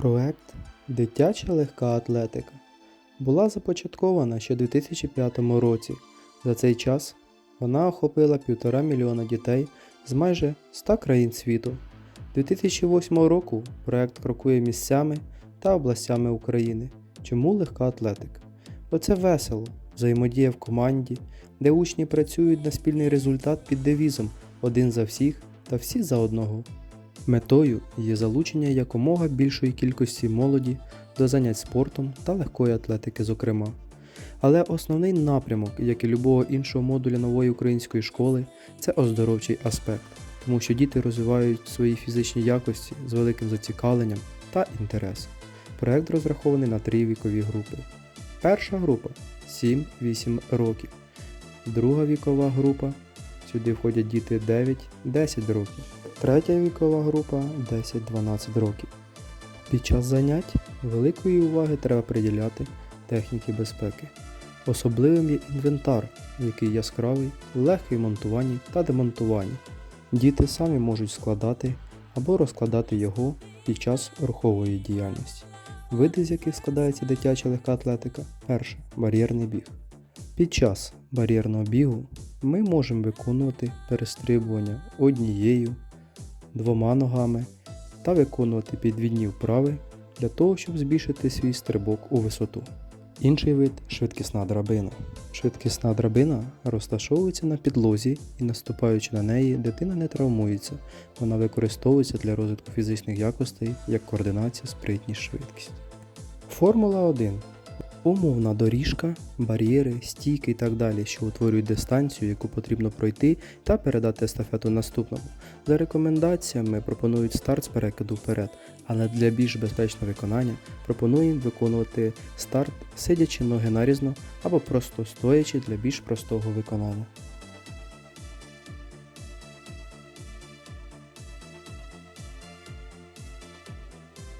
Проект Дитяча легка атлетика була започаткована ще у 2005 році. За цей час вона охопила півтора мільйона дітей з майже 100 країн світу. 2008 року проект крокує місцями та областями України. Чому легка атлетика? Бо це весело, взаємодія в команді, де учні працюють на спільний результат під девізом один за всіх та всі за одного. Метою є залучення якомога більшої кількості молоді до занять спортом та легкої атлетики, зокрема. Але основний напрямок, як і любого іншого модуля нової української школи, це оздоровчий аспект, тому що діти розвивають свої фізичні якості з великим зацікавленням та інтересом. Проект розрахований на три вікові групи. Перша група 7-8 років, друга вікова група сюди входять діти 9-10 років, третя вікова група 10-12 років. Під час занять великої уваги треба приділяти техніки безпеки. Особливим є інвентар, який яскравий, легкий в монтуванні та демонтуванні. Діти самі можуть складати або розкладати його під час рухової діяльності. Види, з яких складається дитяча легка атлетика, перше бар'єрний біг. Під час бар'єрного бігу ми можемо виконувати перестрибування однією, двома ногами та виконувати підвідні вправи для того, щоб збільшити свій стрибок у висоту. Інший вид швидкісна драбина. Швидкісна драбина розташовується на підлозі і наступаючи на неї, дитина не травмується. Вона використовується для розвитку фізичних якостей як координація, спритність, швидкість. Формула 1. Умовна доріжка, бар'єри, стійки і так далі, що утворюють дистанцію, яку потрібно пройти та передати естафету наступному. За рекомендаціями пропонують старт з перекиду вперед, але для більш безпечного виконання пропонуємо виконувати старт сидячи ноги нарізно або просто стоячи для більш простого виконання.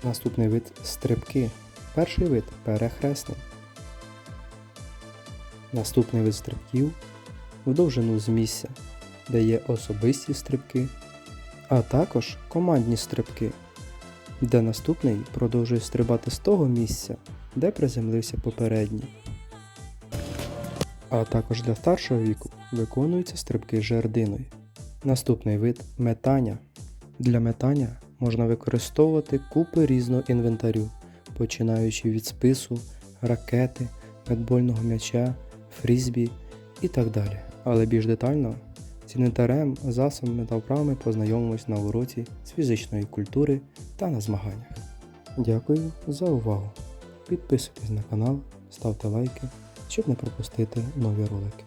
Наступний вид стрибки. Перший вид перехресний. Наступний вид стрибків в довжину з місця, де є особисті стрибки, а також командні стрибки, де наступний продовжує стрибати з того місця, де приземлився попередній. А також для старшого віку виконуються стрибки жердиною. Наступний вид метання. Для метання можна використовувати купи різного інвентарю, починаючи від спису, ракети, медбольного м'яча, фрізбі і так далі. Але більш детально з інвентарем, засобами та вправами познайомимось на уроці з фізичної культури та на змаганнях. Дякую за увагу. Підписуйтесь на канал, ставте лайки, щоб не пропустити нові ролики.